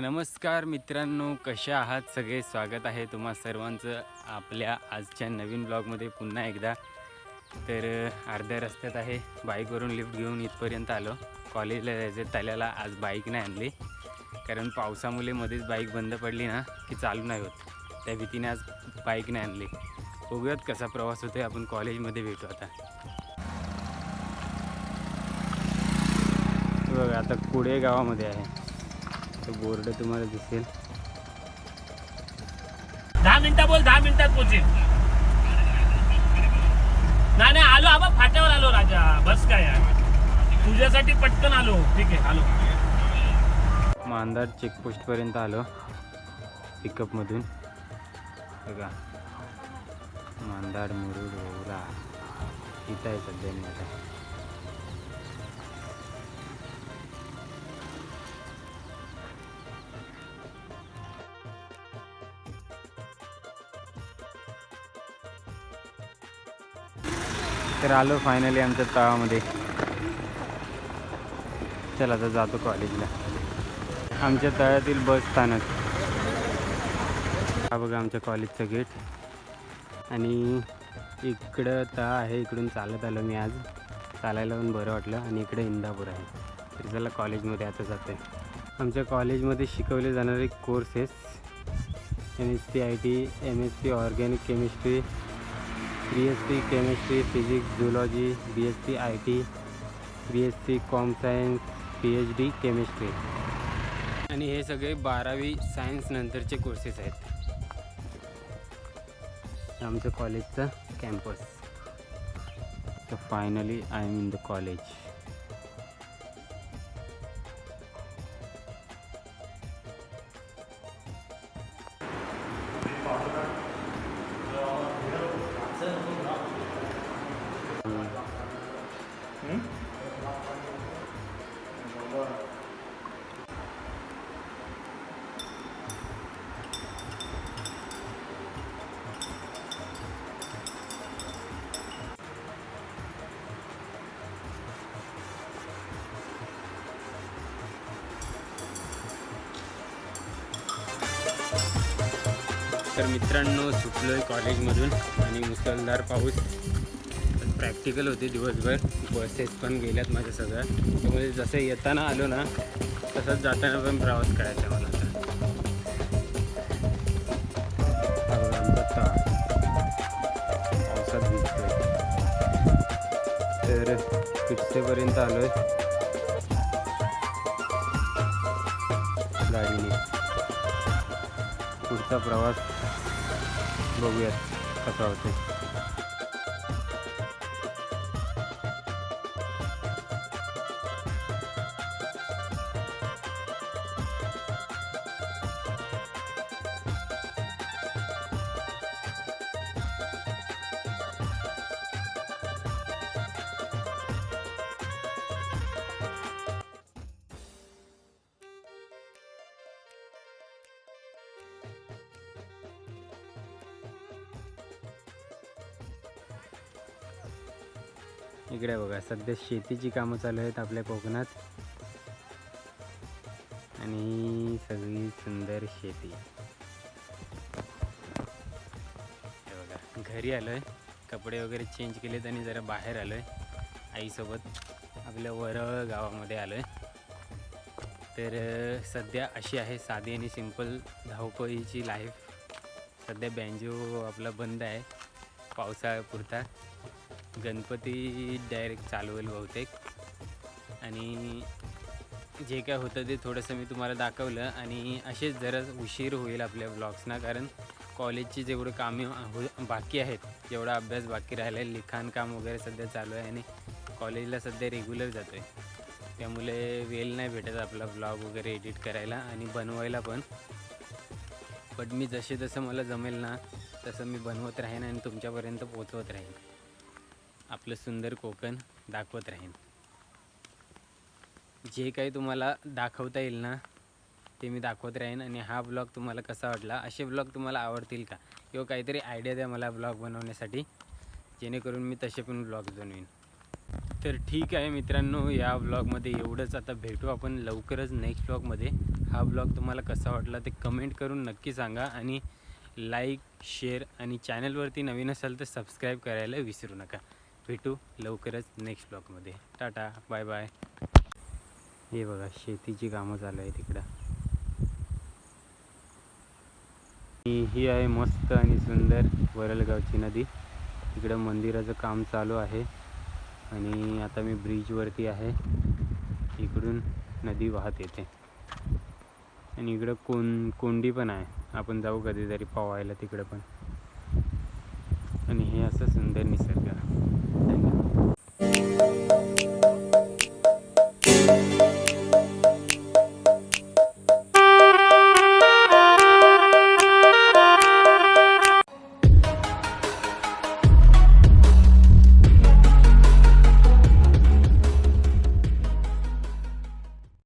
नमस्कार मित्रांनो कशा आहात? सगळे स्वागत आहे तुम्हा सर्वांचं आपल्या आजच्या नवीन ब्लॉगमध्ये पुन्हा एकदा. तर अर्ध्या रस्त्यात आहे बाईकवरून लिफ्ट घेऊन इथपर्यंत आलो. कॉलेजला जायचं त्याला आज बाईक नाही आणली. कारण पावसामुळे मध्येच बाईक बंद पडली ना की चालू नाही होत. त्या भीतीने आज बाईक नाही आणली. बघूयात कसा प्रवास होतोय आपण कॉलेजमध्ये भेटू आता. बघा आता कुडे गावामध्ये आहे. तो बोर्ड तुम्हाला दिसेल. दहा मिनिटं बोल दहा मिनिटात पोहोचेल नाही नाही आलो आबा फाट्यावर आलो राजा. बस काय यार? तुझ्यासाठी पटकन आलो. ठीक आहे आलो. मांदार चेकपोस्टपर्यंत आलो पिकअपमधून बघा. मांदाड मुरुड ओरा इथं आहे सध्या मी आता. तर आलो फायनली आमच्या तळामध्ये. चला आता जातो कॉलेजला आमच्या तळ्यातील बस स्थानक. हा बघा आमच्या कॉलेजचं गेट आणि इकडं तळ आहे इकडून चालत आलो मी आज. चालायला पण बरं वाटलं आणि इकडे इंदापूर आहे. तर चला कॉलेजमध्ये आता जातो आहे आमच्या कॉलेजमध्ये शिकवले जाणारे courses M S C I T M S C organic chemistry B S C chemistry physics zoology B S C I T B S C com science P H D chemistry आणि हे सगळे बारावी science नंतरचे courses आहेत. आमचं कॉलेजचं campus तर finally I am in the college तर मित्रांनो सुटलो आहे कॉलेजमधून आणि मुसळधार पाऊस. प्रॅक्टिकल होते दिवसभर. बसेस पण गेल्यात माझ्या सगळ्या. त्यामुळे जसं येताना आलो ना तसंच जाताना पण प्रवास करायचा मला आता. पावसात तर पिटसेपर्यंत आलो आहे गाडीने. पुढचा प्रवास. बघूयात कसा होते इकडे बघा सध्या शेतीची कामं चालू आहेत आपल्या कोकणात. आणि सगळी सुंदर शेती. बघा घरी आलो आहे कपडे वगैरे चेंज केलेत आणि जरा बाहेर आलो आहे आईसोबत आपल्या वरळ गावामध्ये आलो आहे तर सध्या अशी आहे साधी आणि सिंपल धावपळीची लाईफ सध्या बँजो आपला बंद आहे. पावसाळ्यापुरता गणपती डायरेक्ट चालू होईल बहुतेक. आणि जे काय होतं ते थोडंसं मी तुम्हाला दाखवलं आणि असेच जरा उशीर होईल आपल्या ब्लॉग्सना कारण कॉलेजची जेवढं कामे हो बाकी आहेत जेवढा अभ्यास बाकी राहिला आहे लिखाण काम वगैरे सध्या चालू आहे आणि कॉलेजला सध्या रेग्युलर जातो आहे त्यामुळे वेळ नाही भेटत आपला ब्लॉग वगैरे एडिट करायला आणि बनवायला पण. बट मी जसे जसं मला जमेल ना तसं मी बनवत राहीन आणि तुमच्यापर्यंत पोचवत राहीन. आपलं सुंदर कोकण दाखवत राहीन. जे काही तुम्हाला दाखवता येईल ना ते मी दाखवत राहीन आणि हा ब्लॉग तुम्हाला कसा वाटला असे ब्लॉग तुम्हाला आवडतील का? किंवा काहीतरी आयडिया द्या मला ब्लॉग बनवण्यासाठी जेणेकरून मी तसे पण ब्लॉग बनवीन. तर ठीक आहे मित्रांनो या ब्लॉगमध्ये एवढंच. आता भेटू आपण लवकरच नेक्स्ट ब्लॉगमध्ये. हा ब्लॉग तुम्हाला कसा वाटला ते कमेंट करून नक्की सांगा आणि लाईक शेअर आणि चॅनलवरती नवीन असाल तर सबस्क्राईब करायला विसरू नका. भेटू लवकरच नेक्स्ट ब्लॉकमध्ये टाटा बाय बाय हे बघा शेतीची कामं चालू आहे तिकडं आणि ही आहे मस्त आणि सुंदर वरलगावची नदी. तिकडं मंदिराचं काम चालू आहे. आणि आता मी ब्रिजवरती आहे. इकडून नदी वाहत येते. आणि इकडं कोण कोंडी पण आहे. आपण जाऊ कधीतरी पवायला तिकडं पण. आणि हे असं सुंदर निसर्ग